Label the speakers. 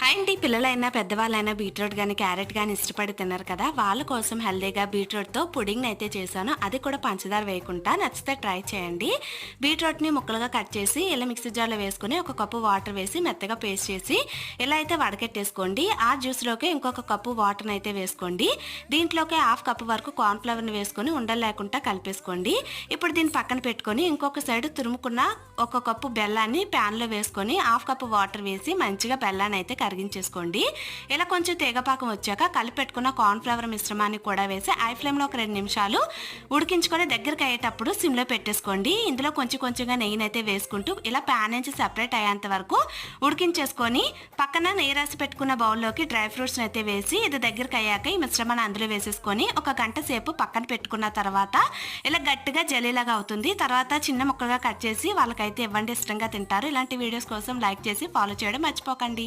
Speaker 1: Hi అండి పిల్లలైనా పెద్దవాళ్ళైనా బీట్రూట్ కానీ క్యారెట్ కానీ ఇష్టపడి తిన్నారు కదా? వాళ్ళ కోసం హెల్దీగా బీట్రూట్తో పుడింగ్ అయితే చేశాను. అది కూడా పంచదార వేయకుండా నచ్చితే ట్రై చేయండి. బీట్రూట్ని ముక్కలుగా కట్ చేసి ఇలా మిక్సీ జార్లో వేసుకొని ఒక కప్పు వాటర్ వేసి మెత్తగా పేస్ట్ చేసి ఇలా అయితే వడకెట్టేసుకోండి. ఆ జ్యూస్లోకి ఇంకొక కప్పు వాటర్ని అయితే వేసుకోండి. దీంట్లోకి హాఫ్ కప్పు వరకు కార్న్ఫ్లవర్ని వేసుకొని ఉండలు లేకుండా కలిపేసుకోండి. ఇప్పుడు దీన్ని పక్కన పెట్టుకొని ఇంకొక సైడ్ తురుముకున్న ఒక కప్పు బెల్లాన్ని ప్యాన్లో వేసుకొని హాఫ్ కప్పు వాటర్ వేసి మంచిగా బెల్లాన్ని అయితే కరిగించేసుకోండి ఇలా కొంచెం తీగపాకం వచ్చాక కలిపి పెట్టుకున్న కార్న్ఫ్లవర్ మిశ్రమాన్ని కూడా వేసి ఐ ఫ్లేమ్లో ఒక రెండు నిమిషాలు ఉడికించుకొని దగ్గరికి అయ్యేటప్పుడు సిమ్లో పెట్టేసుకోండి. ఇందులో కొంచెం కొంచెంగా నెయ్యినైతే అయితే వేసుకుంటూ ఇలా ప్యాన్ నుంచి సెపరేట్ అయ్యేంత వరకు ఉడికించేసుకొని పక్కన నెయ్యి రాసి పెట్టుకున్న బౌల్లోకి డ్రై ఫ్రూట్స్ని అయితే వేసి ఇది దగ్గరికి అయ్యాక ఈ మిశ్రమాన్ని అందులో వేసేసుకొని ఒక గంట సేపు పక్కన పెట్టుకున్న తర్వాత ఇలా గట్టిగా జలీలాగా అవుతుంది. తర్వాత చిన్న ముక్కలుగా కట్ చేసి వాళ్ళకైతే ఇవ్వండి. ఇష్టంగా తింటారు. ఇలాంటి వీడియోస్ కోసం లైక్ చేసి ఫాలో చేయడం మర్చిపోకండి.